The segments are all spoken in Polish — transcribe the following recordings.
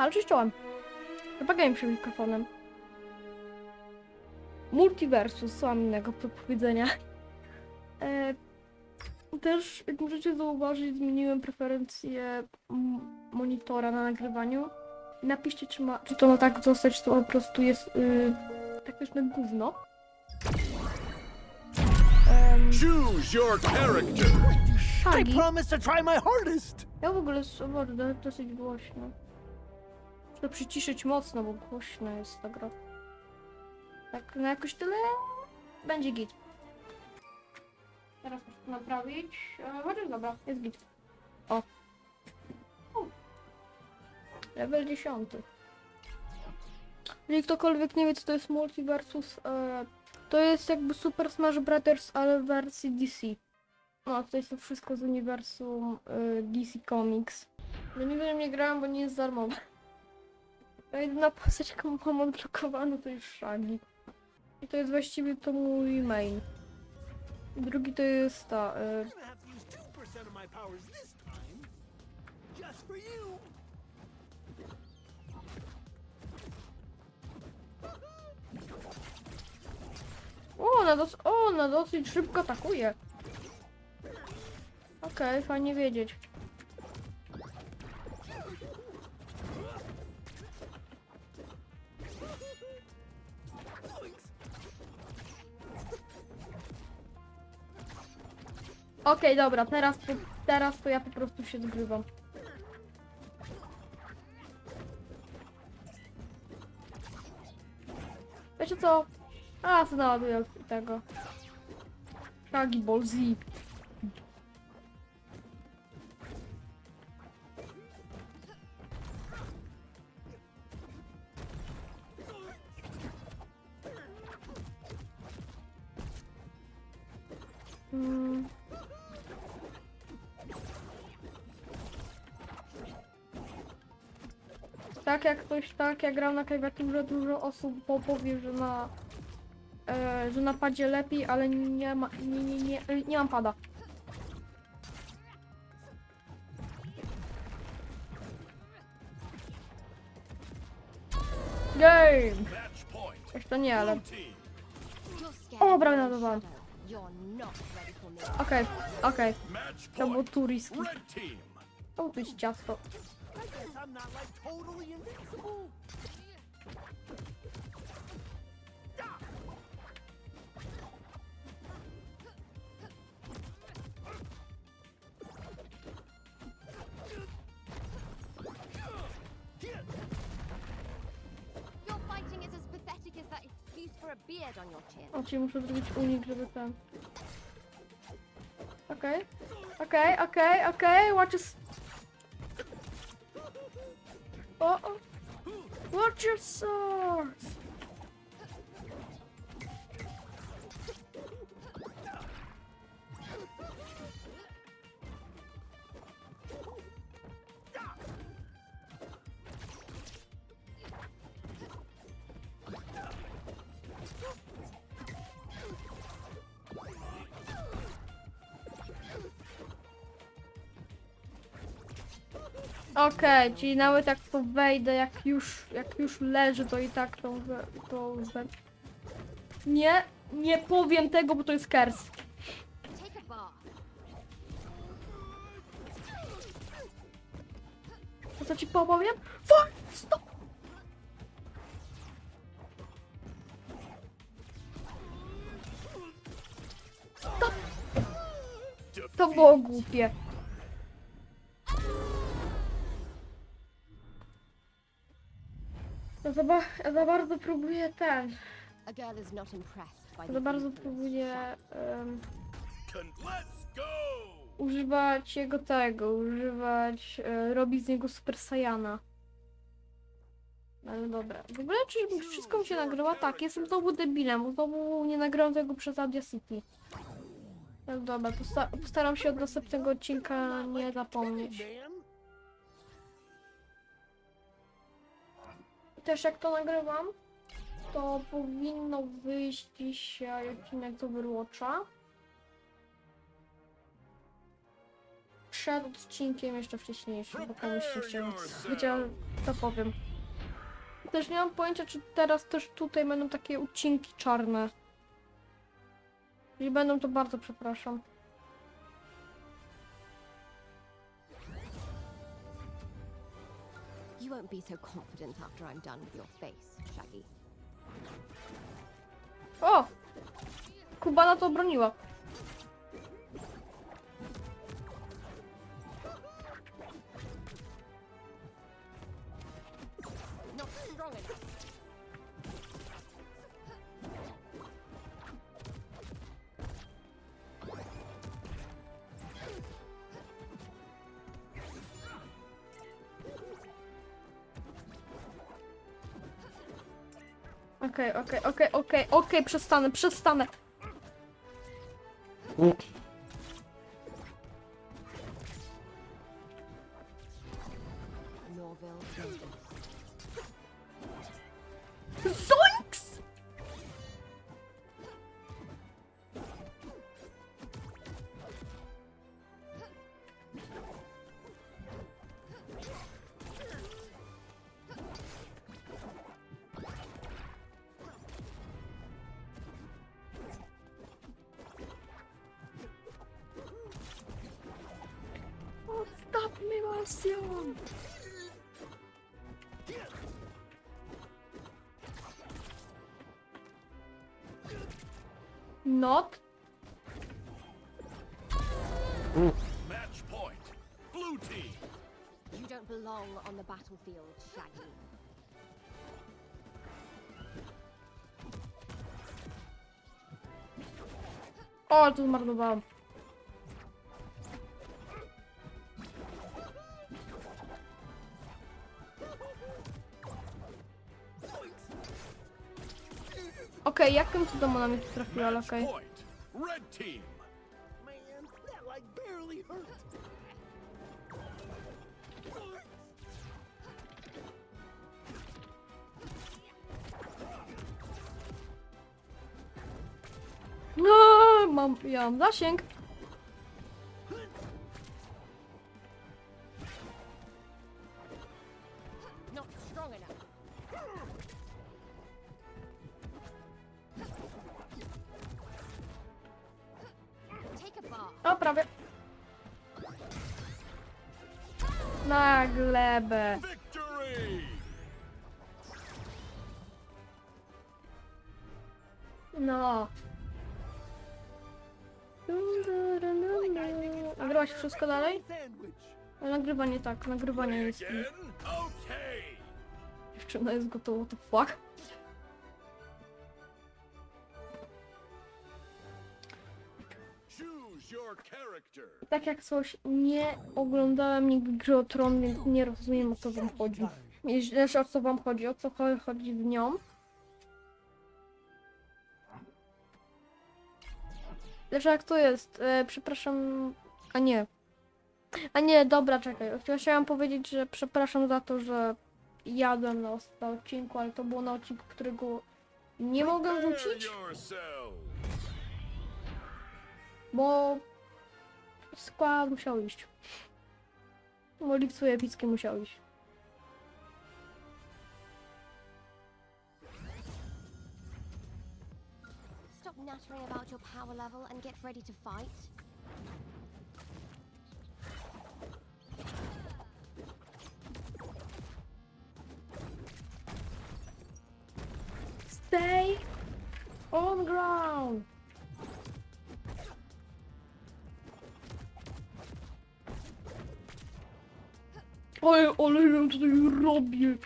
Ale czyszczałem. Zapagałem się mikrofonem. Multiversus, co mam innego do powiedzenia. E, też, jak możecie zauważyć, zmieniłem preferencję m- monitora na nagrywaniu. Napiszcie, czy, ma, czy to ma tak zostać, czy to po prostu jest yy, taktyczne gówno. Um, Choose your character. I promise to try my hardest. Ja w ogóle do- dosyć głośno. Muszę przyciszyć mocno, bo głośna jest ta gra. Tak, na jakoś tyle będzie git. Teraz muszę to naprawić. E, Chociaż dobra, jest git. O. Level 10. Jeżeli ktokolwiek nie wie, co to jest Multiversus, e, to jest jakby Super Smash Brothers, ale w wersji DC. No, to jest to wszystko z uniwersum y, DC Comics. No nigdy nie grałam, bo nie jest darmowe. A jedyna postać, jaką mam odblokowaną, to jest Shaggy. I to jest właściwie to mój main. I drugi to jest ta... Y, I'm gonna have to use 2% of my powers this time. Just for you. o, ona, dos o, ona dosyć szybko atakuje. Okej, fajnie wiedzieć. Okej, dobra, teraz, to- teraz to ja po prostu się zgrywam. Wiecie co? A, co naładuję tego. Shaggy Ball Z. Mm. Tak jak ktoś tak, jak grał na klawiaturze, dużo osób po- powie, że na e, że na padzie lepiej, ale nie ma, nie, nie, nie, nie mam pada. Game! Jeszcze nie, ale... O, ready for me. Okej, okej. To było tu. To było być ciasto. I guess I'm not like totally invincible. Your fighting is as pathetic as that excuse for a beard on your chin. O, czyli muszę zrobić unik, żeby ten... Okej. Okej, okej, okej, watch us... O, o! Watch your swords! Okej, czyli nawet jak to wejdę, jak już, jak już leży, to i tak to, to. Nie, nie powiem tego, bo to jest kers. To co ci powiem? Fuck! Stop! Stop! To było głupie. Za, ba ja za bardzo próbuję ten. Za bardzo próbuję go. używać jego tego, używać, e, robić z niego Super Saiyana. Ale dobra. W ogóle czy wszystko mi się nagrywa? Tak, jestem znowu debilem, znowu nie nagrałem tego przez Audacity. No dobra, posta postaram się od następnego odcinka nie zapomnieć. Też jak to nagrywam, to powinno wyjść dzisiaj odcinek z Overwatcha. przed odcinkiem jeszcze wcześniejszym, bo komuś się chciał. Wiecie, to powiem. Też nie mam pojęcia, czy teraz też tutaj będą takie odcinki czarne. Jeśli będą, to bardzo przepraszam. Won't be so confident after I'm done with your face, Shaggy. O! Kubana to obroniła. Okej, okej, okej, okej, okej, przestanę, przestanę. Stop me, Marcion! Not Match point. Blue team. You don't belong on the battlefield, Shaggy. O, tu zmarnowałam. Okej, jakim cudem ona mi tu trafiła, ale okej. No, mam, ja mam zasięg. Na glebę. No. Nagrywa się wszystko dalej? Ale nagrywanie tak, nagrywanie jest. Dziewczyna jest gotowa, the fuck? Tak jak coś, nie oglądałem nigdy gry o Tron, więc nie rozumiem o co wam chodzi. Znaczy, o co wam chodzi, o co cho- chodzi w nią. Lecz jak to jest? E, przepraszam. A nie. A nie, dobra, czekaj. Chciałam powiedzieć, że przepraszam za to, że jadłem na, na odcinku, ale to było na odcinku, którego nie wrzucić, yourself. bo skład musiał iść. Bo Lipsu epicki musiał iść. Stop nattering about your power level and get ready to fight. Stay on ground. Oj, ale ja tutaj robię.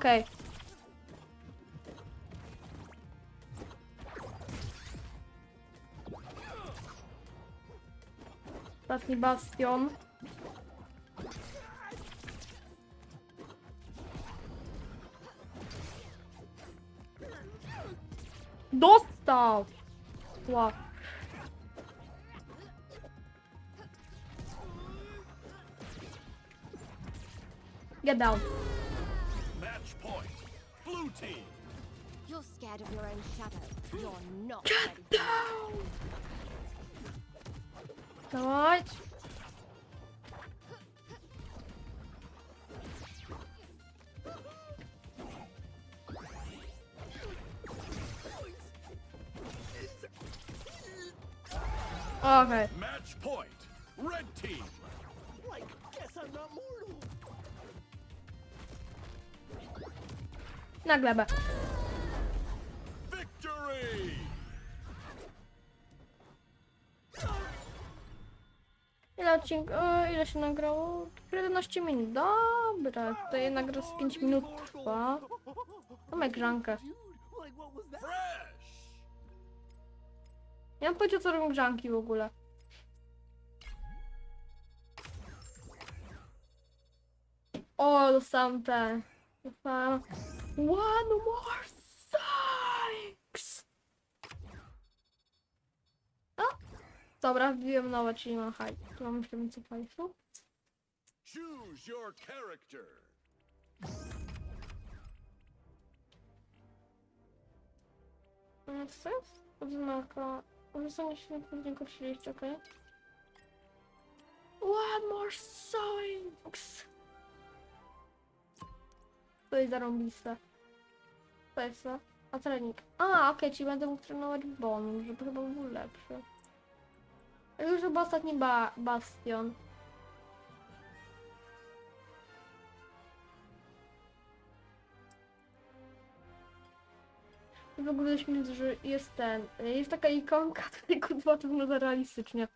Okej. Ostatni bastion. Dostał! Wow. Get down. Match point. Blue team. You're scared of your own shadow. You're not Get down me. Dawaj. Okej, Match point. Red team. Like, guess I'm not mortal. na Ile odcinków, ile się nagrało? 11 minut, dobra, to jednak raz 5 minut trwa. Mam grzankę. Nie mam pojęcia co robią grzanki w ogóle. O, dostałam te. One more thanks! O! Dobra, wbiłem nowe, czyli mam. Tu mam jeszcze więcej hajsu. Choose your character. No co jest? Odznaka. Używanie śmietnika 30, okej. One more thanks! To jest zarąbiste. To jest co? A trening. A, okej, czyli będę mógł trenować bon, żeby chyba był lepszy. Już chyba ostatni ba bastion. I w ogóle śmieć, że jest ten. Jest taka ikonka, tutaj kurwa to wygląda realistycznie.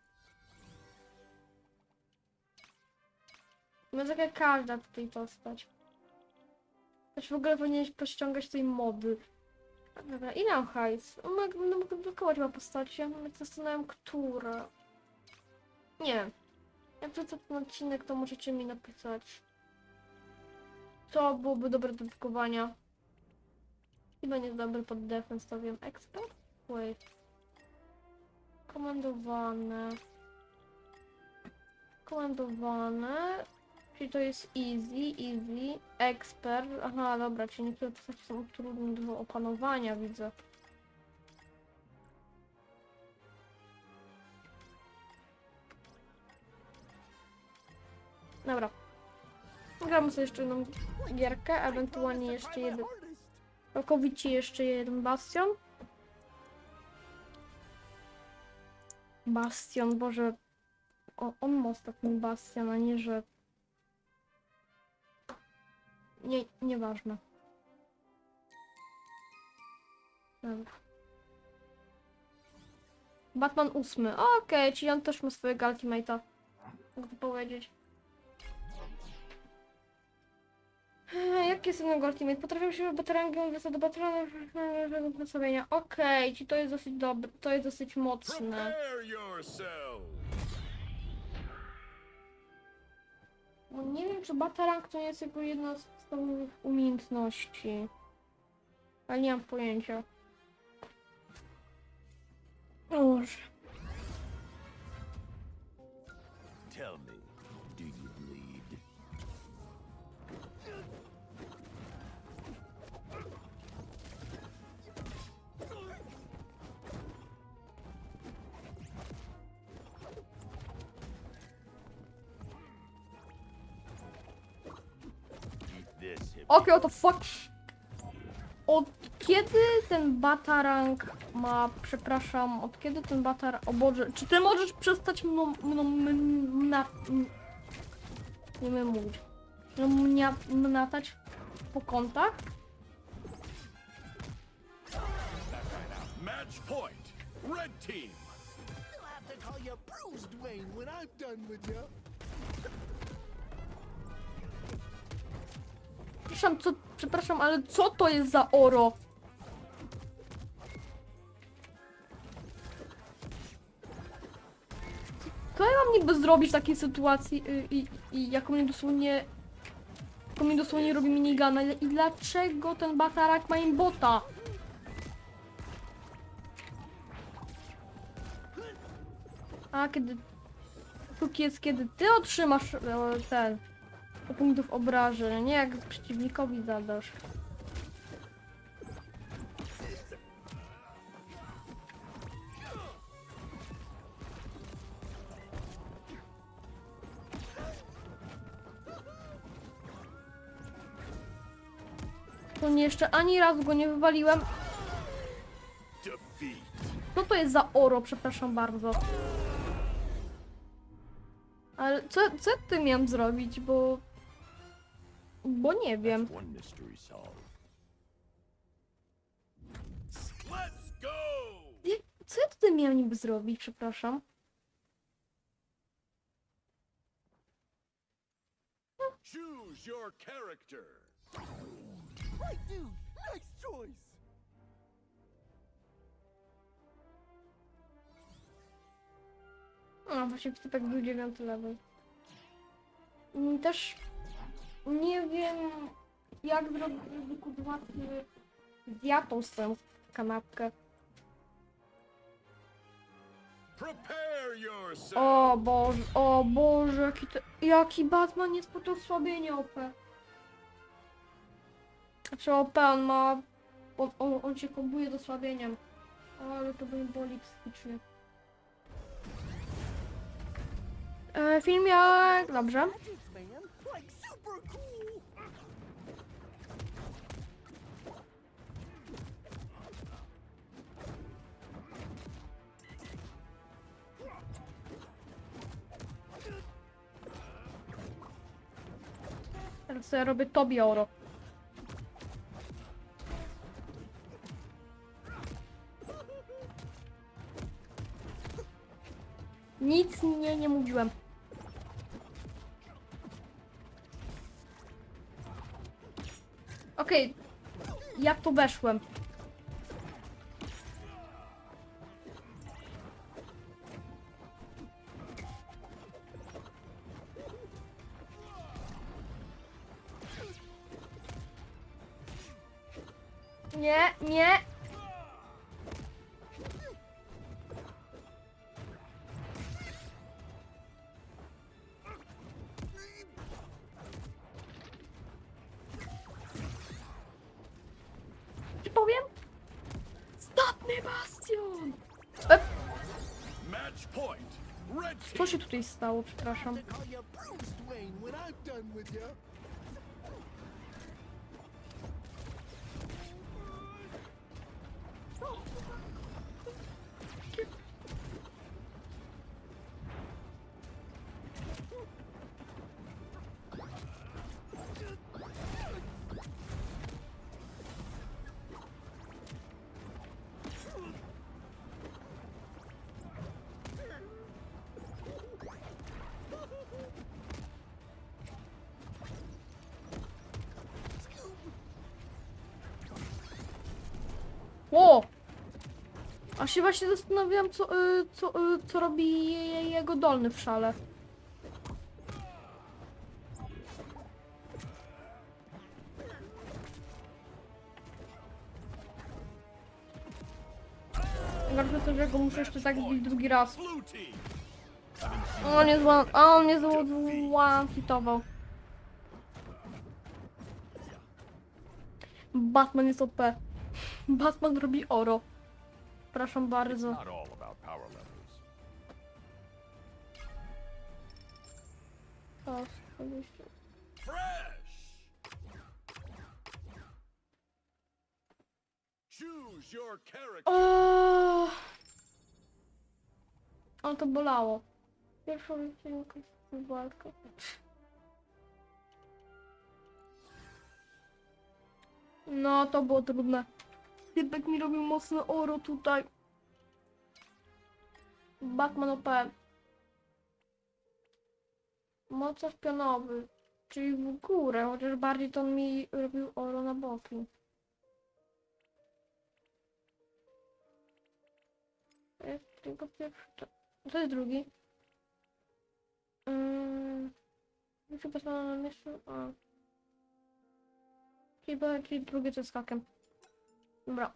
No tak jak każda tutaj postać. Też w ogóle powinieneś pościągać tej mody. Dobra, ile mam hajs? No, no, blokować chyba postaci, ja nawet zastanawiam, które. Nie. Jak wrzucę ten odcinek, to możecie mi napisać. Co byłoby dobre do blokowania. Chyba nie dobry pod defense, to wiem. Expert? Wait. Komandowane. Komandowane. Czyli to jest easy, easy. Expert. Aha, dobra, czyli niektóre postacie są trudne do opanowania, widzę. Dobra. Gramy sobie jeszcze jedną gierkę, ewentualnie jeszcze jeden. Całkowicie jeszcze jeden bastion. Bastion, Boże. O, on ma ostatni bastion, a nie, że... Nie, nieważne. Dobra. Batman ósmy. Okej, czyli on też ma swojego ultimate'a. Mogę powiedzieć. Eee, Jaki jest innego ultimate? Potrafię się baterangiem wysłać do baterana nastawienia. Okej, czyli to jest dosyć dobre, to jest dosyć mocne. Bo nie wiem, czy batarang to jest jego jedna z podstawowych umiejętności. Ale nie mam pojęcia. Boże. Hip. Okej, oto fuck. Od kiedy ten batarang ma, przepraszam, od kiedy ten batar... O Boże, czy ty możesz przestać mną, mną, mna, nie wiem mówić, no mnie mnatać po kątach? Match point. Red team. I'll have to call you Bruce Wayne when I'm done with you. przepraszam, co, przepraszam, ale co to jest za oro? Co ja mam niby zrobić w takiej sytuacji i, i, i jaką mnie dosłownie... Jaką mnie dosłownie robi minigana i dlaczego ten batarak ma im bota? A kiedy... Póki jest kiedy ty otrzymasz e, ten punktów obrażeń, nie jak przeciwnikowi zadasz. To nie jeszcze ani razu go nie wywaliłem. Co to jest za oro, przepraszam bardzo. Ale co, co ty miałem zrobić, bo... Bo nie wiem. Co ja tutaj miałem niby zrobić, przepraszam? Choose your character. Right, dude. Nice choice. A, właśnie typek był dziewiąty level. Też nie wiem, jak zrobić, kudłaty zjadł swoją kanapkę. O Boże, o Boże, jaki, to, jaki Batman jest po to osłabienie OP. Znaczy OP, on ma... On, on, on się kombuje z osłabieniem. Ale to mnie boli psychicznie. E, film jak... Dobrze. Teraz ja robię tobie oro. Nic nie, nie mówiłem. Okej, ja w to weszłem. Nie, nie. Tutaj stało, przepraszam? O! A się właśnie zastanawiałam, co, y, co, y, co robi je- jego dolny w szale. Najgorsze to, że go muszę jeszcze tak bić drugi raz. On mnie zła, a on mnie zła, zła hitował. Batman jest OP. Batman robi oro. Przepraszam bardzo. O, oczywiście. Fresh. Choose your character. O! Ale to bolało. Pierwsza odcinka z walka. No, to było trudne. Typek mi robił mocne oro tutaj. Batman OP. Mocarz pionowy. Czyli w górę, chociaż bardziej to on mi robił oro na boki. To jest tylko pierwszy. To, to jest drugi. Yy, chyba na miejscu. A. Czyli, drugie to jest hakiem. Bro.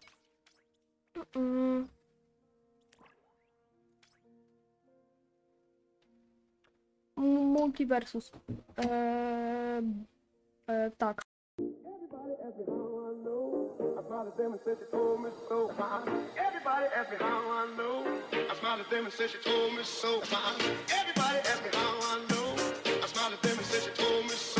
Uh -uh. Monkey versus. Uh, uh, tak. smiled at them and said she told me so. Everybody asked me how I know. I smiled at them and said she told me so. Uh-uh. Everybody asked me how I know. I smiled at them and said she told me so. Uh-uh.